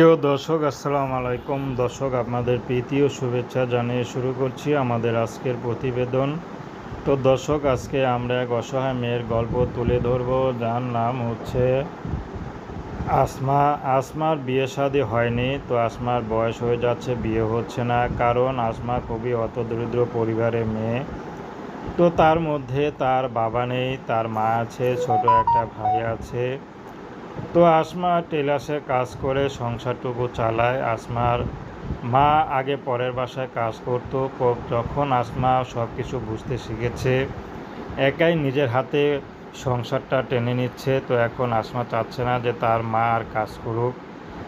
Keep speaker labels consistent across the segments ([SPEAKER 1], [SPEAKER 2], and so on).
[SPEAKER 1] প্রিয় দর্শক, আসসালামু আলাইকুম। দর্শক, আপনাদের প্রীতি ও শুভেচ্ছা জানিয়ে শুরু করছি আমাদের আজকের প্রতিবেদন। তো দর্শক, আজকে আমরা এক অসহায় মেয়ের গল্প তুলে ধরব। যার নাম হচ্ছে আসমা। আসমার বিয়ে শাদী হয়নি, তো আসমার বয়স হয়ে যাচ্ছে, বিয়ে হচ্ছে না। কারণ আসমা খুবই অত দরিদ্র পরিবারের মেয়ে। তো তার মধ্যে তার বাবা নেই, তার মা আছে, ছোট একটা ভাই আছে। তো আসমা টেলার্সে কাজ করে, সংসারটুকু চালায়। আসমার মা আগে পরের বাসায় কাজ করতো। যখন আসমা সব কিছু বুঝতে শিখেছে, একাই নিজের হাতে সংসারটা টেনে নিচ্ছে। তো এখন আসমা চাচ্ছে না যে তার মা আর কাজ করুক।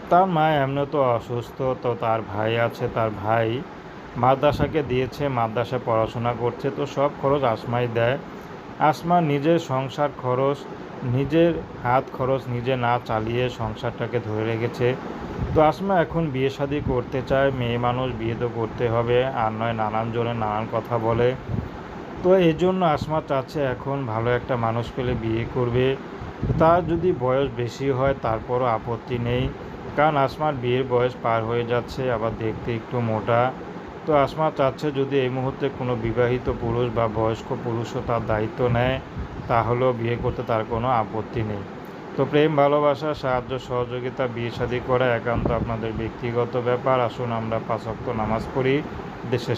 [SPEAKER 1] তার মা এমনি তো অসুস্থ, তো তার ভাই আছে, তার ভাই মাদ্রাসাকে দিয়েছে, মাদ্রাসায় পড়াশোনা করছে। তো সব খরচ আসমাই দেয়। আসমা নিজের সংসার খরচ নিজের হাত খরচ নিজে না চালিয়ে সংসারটাকে ধরে রেখেছে। তো আসমা এখন বিয়ে শাদি করতে চায়, মেয়ে মানুষ বিয়ে তো করতে হবে, আর নয় নানান জনে নানান কথা বলে। তো এই জন্য আসমা চাচ্ছে এখন ভালো একটা মানুষ পেলে বিয়ে করবে। তার যদি বয়স বেশি হয়, তারপরও আপত্তি নেই। কারণ আসমার বিয়ের বয়স পার হয়ে যাচ্ছে, আবার দেখতে একটু মোটা। তো আসমা চাচ্ছে যদি এই মুহূর্তে কোনো বিবাহিত পুরুষ বা বয়স্ক পুরুষও তার দায়িত্ব নেয়, তাহলেও বিয়ে করতে তার কোনো আপত্তি নেই। তো প্রেম, ভালোবাসা, সাহায্য, সহযোগিতা, বিয়ে শাদী করা একান্ত আপনাদের ব্যক্তিগত ব্যাপার। আসুন আমরা পাঁচক্ত নামাজ পড়ি, দেশের